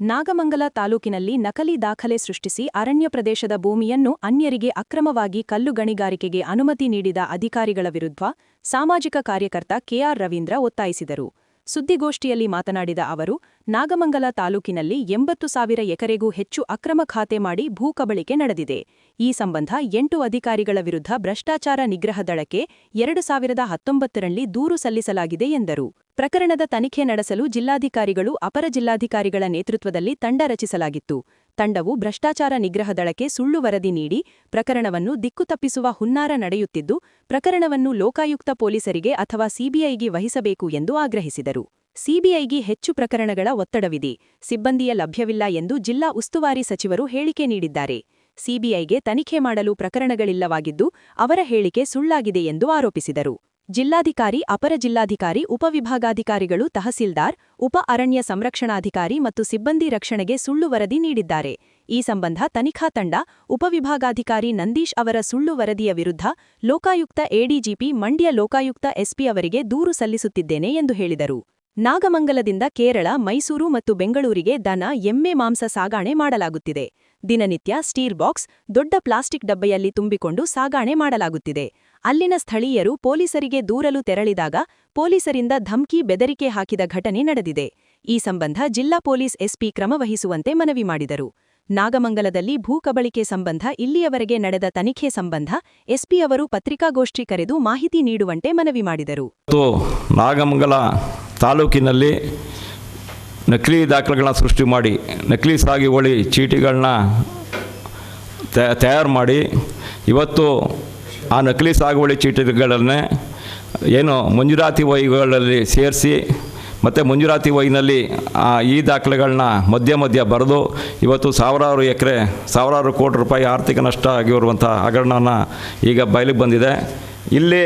ನಾಗಮಂಗಲ ತಾಲೂಕಿನಲ್ಲಿ ನಕಲಿ ದಾಖಲೆ ಸೃಷ್ಟಿಸಿ ಅರಣ್ಯ ಪ್ರದೇಶದ ಭೂಮಿಯನ್ನು ಅನ್ಯರಿಗೆ ಅಕ್ರಮವಾಗಿ ಕಲ್ಲು ಗಣಿಗಾರಿಕೆಗೆ ಅನುಮತಿ ನೀಡಿದ ಅಧಿಕಾರಿಗಳ ವಿರುದ್ಧ ಸಾಮಾಜಿಕ ಕಾರ್ಯಕರ್ತ ಕೆಆರ್ ರವೀಂದ್ರ ಒತ್ತಾಯಿಸಿದರು. ಸುದ್ದಿಗೋಷ್ಠಿಯಲ್ಲಿ ಮಾತನಾಡಿದ ಅವರು, ನಾಗಮಂಗಲ ತಾಲೂಕಿನಲ್ಲಿ ಎಂಬತ್ತು ಸಾವಿರ ಎಕರೆಗೂ ಹೆಚ್ಚು ಅಕ್ರಮ ಖಾತೆ ಮಾಡಿ ಭೂಕಬಳಿಕೆ ನಡೆದಿದೆ. ಈ ಸಂಬಂಧ ಎಂಟು ಅಧಿಕಾರಿಗಳ ವಿರುದ್ಧ ಭ್ರಷ್ಟಾಚಾರ ನಿಗ್ರಹ ದಳಕ್ಕೆ ಎರಡು ಸಾವಿರದ ಹತ್ತೊಂಬತ್ತರಲ್ಲಿ ದೂರು ಸಲ್ಲಿಸಲಾಗಿದೆ ಎಂದರು. ಪ್ರಕರಣದ ತನಿಖೆ ನಡೆಸಲು ಜಿಲ್ಲಾಧಿಕಾರಿಗಳು ಅಪರ ಜಿಲ್ಲಾಧಿಕಾರಿಗಳ ನೇತೃತ್ವದಲ್ಲಿ ತಂಡ ರಚಿಸಲಾಗಿತ್ತು. ತಂಡವು ಭ್ರಷ್ಟಾಚಾರ ನಿಗ್ರಹ ದಳಕ್ಕೆ ಸುಳ್ಳು ವರದಿ ನೀಡಿ ಪ್ರಕರಣವನ್ನು ದಿಕ್ಕು ತಪ್ಪಿಸುವ ಹುನ್ನಾರ ನಡೆಯುತ್ತಿದ್ದು, ಪ್ರಕರಣವನ್ನು ಲೋಕಾಯುಕ್ತ ಪೊಲೀಸರಿಗೆ ಅಥವಾ ಸಿಬಿಐಗೆ ವಹಿಸಬೇಕು ಎಂದು ಆಗ್ರಹಿಸಿದರು. ಸಿಬಿಐಗೆ ಹೆಚ್ಚು ಪ್ರಕರಣಗಳ ಒತ್ತಡವಿದೆ, ಸಿಬ್ಬಂದಿಯ ಲಭ್ಯವಿಲ್ಲ ಎಂದು ಜಿಲ್ಲಾ ಉಸ್ತುವಾರಿ ಸಚಿವರು ಹೇಳಿಕೆ ನೀಡಿದ್ದಾರೆ. ಸಿಬಿಐಗೆ ತನಿಖೆ ಮಾಡಲು ಪ್ರಕರಣಗಳಿಲ್ಲವಾಗಿದ್ದು, ಅವರ ಹೇಳಿಕೆ ಸುಳ್ಳಾಗಿದೆ ಎಂದು ಆರೋಪಿಸಿದರು. ಜಿಲ್ಲಾಧಿಕಾರಿ, ಅಪರ ಜಿಲ್ಲಾಧಿಕಾರಿ, ಉಪವಿಭಾಗಾಧಿಕಾರಿಗಳು, ತಹಸೀಲ್ದಾರ್, ಉಪ ಅರಣ್ಯ ಸಂರಕ್ಷಣಾಧಿಕಾರಿ ಮತ್ತು ಸಿಬ್ಬಂದಿ ರಕ್ಷಣೆಗೆ ಸುಳ್ಳು ವರದಿ ನೀಡಿದ್ದಾರೆ. ಈ ಸಂಬಂಧ ತನಿಖಾ ತಂಡ, ಉಪವಿಭಾಗಾಧಿಕಾರಿ ನಂದೀಶ್ ಅವರ ಸುಳ್ಳು ವರದಿಯ ವಿರುದ್ಧ ಲೋಕಾಯುಕ್ತ ಎಡಿಜಿಪಿ, ಮಂಡ್ಯ ಲೋಕಾಯುಕ್ತ ಎಸ್ಪಿ ಅವರಿಗೆ ದೂರು ಸಲ್ಲಿಸುತ್ತಿದ್ದೇನೆ ಎಂದು ಹೇಳಿದರು. ನಾಗಮಂಗಲದಿಂದ ಕೇರಳ, ಮೈಸೂರು ಮತ್ತು ಬೆಂಗಳೂರಿಗೆ ದನ, ಎಮ್ಮೆ, ಮಾಂಸ ಸಾಗಾಣೆ ಮಾಡಲಾಗುತ್ತಿದೆ. ದಿನನಿತ್ಯ ಸ್ಟೀಲ್ ಬಾಕ್ಸ್, ದೊಡ್ಡ ಪ್ಲಾಸ್ಟಿಕ್ ಡಬ್ಬೆಯಲ್ಲಿ ತುಂಬಿಕೊಂಡು ಸಾಗಾಣೆ ಮಾಡಲಾಗುತ್ತಿದೆ. ಅಲ್ಲಿನ ಸ್ಥಳೀಯರು ಪೊಲೀಸರಿಗೆ ದೂರಲು ತೆರಳಿದಾಗ ಪೊಲೀಸರಿಂದ ಧಮ್ಕಿ ಬೆದರಿಕೆ ಹಾಕಿದ ಘಟನೆ ನಡೆದಿದೆ. ಈ ಸಂಬಂಧ ಜಿಲ್ಲಾ ಪೊಲೀಸ್ ಎಸ್ಪಿ ಕ್ರಮವಹಿಸುವಂತೆ ಮನವಿ ಮಾಡಿದರು. ನಾಗಮಂಗಲದಲ್ಲಿ ಭೂಕಬಳಿಕೆ ಸಂಬಂಧ ಇಲ್ಲಿಯವರೆಗೆ ನಡೆದ ತನಿಖೆ ಸಂಬಂಧ ಎಸ್ಪಿ ಅವರು ಪತ್ರಿಕಾಗೋಷ್ಠಿ ಕರೆದು ಮಾಹಿತಿ ನೀಡುವಂತೆ ಮನವಿ ಮಾಡಿದರು. ನಾಗಮಂಗಲ ತಾಲೂಕಿನಲ್ಲಿ ನಕಲಿ ದಾಖಲೆಗಳನ್ನ ಸೃಷ್ಟಿ ಮಾಡಿ, ನಕಲಿ ಸಾಗುವಳಿ ಚೀಟಿಗಳನ್ನ ತಯಾರು ಮಾಡಿ, ಇವತ್ತು ಆ ನಕಲಿ ಸಾಗುವಳಿ ಚೀಟಿಗಳನ್ನೇ ಏನು ಮಂಜೂರಾತಿ ವಹಿಗಳಲ್ಲಿ ಸೇರಿಸಿ ಮತ್ತು ಮಂಜೂರಾತಿ ವೈನಲ್ಲಿ ಈ ದಾಖಲೆಗಳನ್ನ ಮಧ್ಯ ಮಧ್ಯ ಬರೆದು ಇವತ್ತು ಸಾವಿರಾರು ಎಕರೆ, ಸಾವಿರಾರು ಕೋಟಿ ರೂಪಾಯಿ ಆರ್ಥಿಕ ನಷ್ಟ ಆಗಿರುವಂಥ ಹಗರಣನ ಈಗ ಬಯಲಿಗೆ ಬಂದಿದೆ. ಇಲ್ಲಿ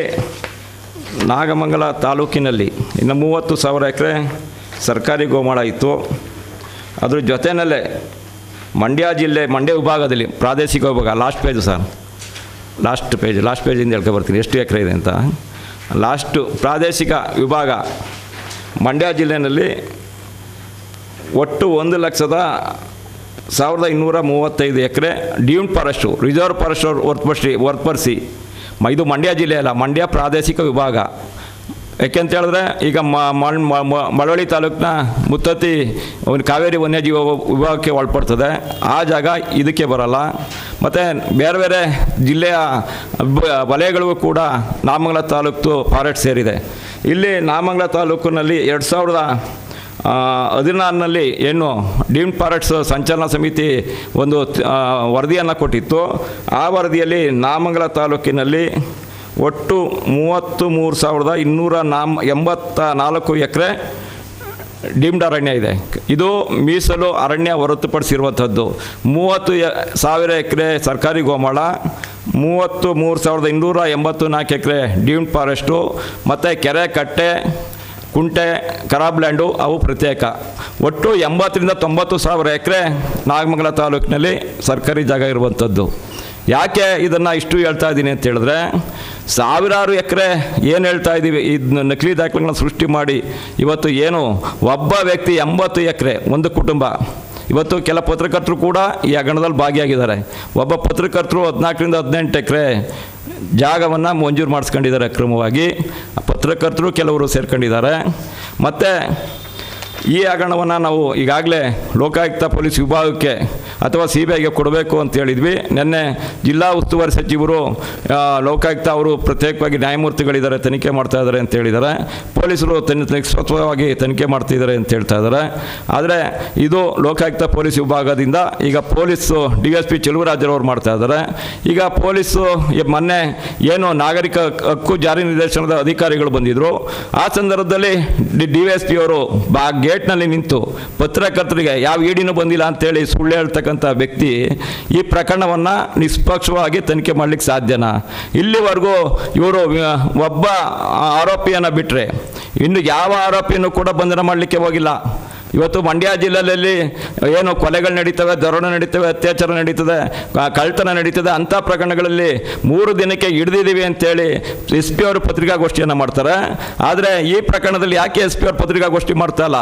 ನಾಗಮಂಗಲ ತಾಲೂಕಿನಲ್ಲಿ ಇನ್ನು ಮೂವತ್ತು ಸಾವಿರ ಎಕರೆ ಸರ್ಕಾರಿ ಗೋಮಾಳ ಇತ್ತು. ಅದ್ರ ಜೊತೆಯಲ್ಲೇ ಮಂಡ್ಯ ಜಿಲ್ಲೆ, ಮಂಡ್ಯ ವಿಭಾಗದಲ್ಲಿ ಪ್ರಾದೇಶಿಕ ವಿಭಾಗ last page sir. Last page last ಪೇಜಿಂದ ಹೇಳ್ಕೊ ಬರ್ತೀನಿ. ಎಷ್ಟು ಎಕರೆ ಇದೆ ಅಂತ. ಲಾಸ್ಟು ಪ್ರಾದೇಶಿಕ ವಿಭಾಗ ಮಂಡ್ಯ ಜಿಲ್ಲೆಯಲ್ಲಿ ಒಟ್ಟು ಒಂದು ಲಕ್ಷದ ಸಾವಿರದ ಇನ್ನೂರ ಮೂವತ್ತೈದು ಎಕರೆ ಡ್ಯೂನ್ ಫಾರೆಸ್ಟು, ರಿಸರ್ವ್ ಫಾರೆಸ್ಟ್ ಹೊರತುಪಡಿಸಿ ಹೊರತುಪಡಿಸಿ ಮ, ಇದು ಮಂಡ್ಯ ಜಿಲ್ಲೆ ಅಲ್ಲ, ಮಂಡ್ಯ ಪ್ರಾದೇಶಿಕ ವಿಭಾಗ. ಯಾಕೆಂತ ಹೇಳಿದ್ರೆ, ಈಗ ಮಳವಳ್ಳಿ ತಾಲೂಕಿನ ಮುತ್ತತ್ತಿ ಕಾವೇರಿ ವನ್ಯಜೀವ ವಿಭಾಗಕ್ಕೆ ಒಳಪಡ್ತದೆ. ಆ ಜಾಗ ಇದಕ್ಕೆ ಬರಲ್ಲ. ಮತ್ತು ಬೇರೆ ಬೇರೆ ಜಿಲ್ಲೆಯ ವಲಯಗಳಿಗೂ ಕೂಡ ನಾಮಂಗಲ ತಾಲೂಕು ಫಾರೆಸ್ಟ್ ಸೇರಿದೆ. ಇಲ್ಲಿ ನಾಮಂಗಲ ತಾಲೂಕಿನಲ್ಲಿ ಎರಡು ಸಾವಿರದ ಹದಿನಾರನಲ್ಲಿ ಏನು ಡೀಮ್ಡ್ ಫಾರೆಸ್ಟ್ ಸಂಚಾಲನಾ ಸಮಿತಿ ಒಂದು ವರದಿಯನ್ನು ಕೊಟ್ಟಿತ್ತು. ಆ ವರದಿಯಲ್ಲಿ ನಾಮಂಗಲ ತಾಲೂಕಿನಲ್ಲಿ ಒಟ್ಟು ಮೂವತ್ತು ಮೂರು ಸಾವಿರದ ಇನ್ನೂರ ನಾಮ್ ಎಂಬತ್ತ ನಾಲ್ಕು ಎಕರೆ ಡೀಮ್ಡ್ ಅರಣ್ಯ ಇದೆ. ಇದು ಮೀಸಲು ಅರಣ್ಯ ಹೊರತುಪಡಿಸಿರುವಂಥದ್ದು ಮೂವತ್ತು ಸಾವಿರ ಎಕರೆ ಸರ್ಕಾರಿ ಗೋಮಾಳ, ಮೂವತ್ತು ಮೂರು ಸಾವಿರದ ಇನ್ನೂರ ಎಂಬತ್ತು ನಾಲ್ಕು ಎಕರೆ ಡೀಮ್ಡ್ ಫಾರೆಸ್ಟು, ಮತ್ತು ಕೆರೆ, ಕಟ್ಟೆ, ಕುಂಟೆ ಕರಾಬ್ಲ್ಯಾಂಡು ಅವು ಪ್ರತ್ಯೇಕ. ಒಟ್ಟು ಎಂಬತ್ತರಿಂದ ತೊಂಬತ್ತು ಸಾವಿರ ಎಕರೆ ನಾಗಮಂಗಲ ತಾಲೂಕಿನಲ್ಲಿ ಸರ್ಕಾರಿ ಜಾಗ ಇರುವಂಥದ್ದು ಯಾಕೆ ಇದನ್ನು ಇಷ್ಟು ಹೇಳ್ತಾ ಇದ್ದೀನಿ ಅಂತ ಹೇಳಿದ್ರೆ ಸಾವಿರಾರು ಎಕರೆ ಏನು ಹೇಳ್ತಾ ಇದ್ದೀವಿ? ಇದನ್ನ ನಕಲಿ ದಾಖಲೆಗಳನ್ನ ಸೃಷ್ಟಿ ಮಾಡಿ. ಇವತ್ತು ಏನು? ಒಬ್ಬ ವ್ಯಕ್ತಿ ಎಂಬತ್ತು ಎಕರೆ, ಒಂದು ಕುಟುಂಬ. ಇವತ್ತು ಕೆಲ ಪತ್ರಕರ್ತರು ಕೂಡ ಈ ಹಗರಣದಲ್ಲಿ ಭಾಗಿಯಾಗಿದ್ದಾರೆ. ಒಬ್ಬ ಪತ್ರಕರ್ತರು ಹದಿನಾಲ್ಕರಿಂದ ಹದಿನೆಂಟು ಎಕರೆ ಜಾಗವನ್ನು ಮಂಜೂರು ಮಾಡಿಸ್ಕೊಂಡಿದ್ದಾರೆ ಅಕ್ರಮವಾಗಿ. ಪತ್ರಕರ್ತರು ಕೆಲವರು ಸೇರ್ಕೊಂಡಿದ್ದಾರೆ. ಮತ್ತು ಈ ಹಗರಣವನ್ನು ನಾವು ಈಗಾಗಲೇ ಲೋಕಾಯುಕ್ತ ಪೊಲೀಸ್ ವಿಭಾಗಕ್ಕೆ ಅಥವಾ ಸಿ ಬಿ ಐಗೆ ಕೊಡಬೇಕು ಅಂತ ಹೇಳಿದ್ವಿ. ನಿನ್ನೆ ಜಿಲ್ಲಾ ಉಸ್ತುವಾರಿ ಸಚಿವರು ಲೋಕಾಯುಕ್ತ ಅವರು ಪ್ರತ್ಯೇಕವಾಗಿ ನ್ಯಾಯಮೂರ್ತಿಗಳಿದ್ದಾರೆ, ತನಿಖೆ ಮಾಡ್ತಾ ಇದ್ದಾರೆ ಅಂತ ಹೇಳಿದ್ದಾರೆ. ಪೊಲೀಸರು ತನ್ನ ಸ್ವತಃವಾಗಿ ತನಿಖೆ ಮಾಡ್ತಿದ್ದಾರೆ ಅಂತ ಹೇಳ್ತಾ ಇದ್ದಾರೆ. ಆದರೆ ಇದು ಲೋಕಾಯುಕ್ತ ಪೊಲೀಸ್ ವಿಭಾಗದಿಂದ ಈಗ ಪೊಲೀಸು, ಡಿ ಎಸ್ ಪಿ ಚೆಲುವರಾಜರವರು ಮಾಡ್ತಾ ಇದ್ದಾರೆ. ಈಗ ಪೊಲೀಸು ಮೊನ್ನೆ ಏನು ನಾಗರಿಕ ಹಕ್ಕು ಜಾರಿ ನಿರ್ದೇಶನದ ಅಧಿಕಾರಿಗಳು ಬಂದಿದ್ದರು ಆ ಸಂದರ್ಭದಲ್ಲಿ ಡಿ ಎಸ್ ಪಿ ಅವರು ಬಾ, ಗೇಟ್ನಲ್ಲಿ ನಿಂತು ಪತ್ರಕರ್ತರಿಗೆ ಯಾವ ಈಡಿನೂ ಬಂದಿಲ್ಲ ಅಂತೇಳಿ ಸುಳ್ಳು ಹೇಳ್ತಕ್ಕಂಥ ವ್ಯಕ್ತಿ ಈ ಪ್ರಕರಣವನ್ನು ನಿಷ್ಪಕ್ಷವಾಗಿ ತನಿಖೆ ಮಾಡಲಿಕ್ಕೆ ಸಾಧ್ಯನಾ? ಇಲ್ಲಿವರೆಗೂ ಇವರು ಒಬ್ಬ ಆರೋಪಿಯನ್ನು ಬಿಟ್ಟರೆ ಇನ್ನು ಯಾವ ಆರೋಪಿಯನ್ನು ಕೂಡ ಬಂಧನ ಮಾಡಲಿಕ್ಕೆ ಹೋಗಿಲ್ಲ. ಇವತ್ತು ಮಂಡ್ಯ ಜಿಲ್ಲೆಯಲ್ಲಿ ಏನು ಕೊಲೆಗಳು ನಡೀತವೆ ದರೋಣ ನಡೀತವೆ, ಅತ್ಯಾಚಾರ ನಡೀತದೆ ಕಳ್ತನ ನಡೀತದೆ, ಅಂಥ ಪ್ರಕರಣಗಳಲ್ಲಿ ಮೂರು ದಿನಕ್ಕೆ ಹಿಡಿದಿದ್ದೀವಿ ಅಂತೇಳಿ ಎಸ್ ಪಿ ಅವರು ಪತ್ರಿಕಾಗೋಷ್ಠಿಯನ್ನು ಮಾಡ್ತಾರೆ. ಆದರೆ ಈ ಪ್ರಕರಣದಲ್ಲಿ ಯಾಕೆ ಎಸ್ ಪಿ ಅವರು ಪತ್ರಿಕಾಗೋಷ್ಠಿ ಮಾಡ್ತಾ ಇಲ್ಲ?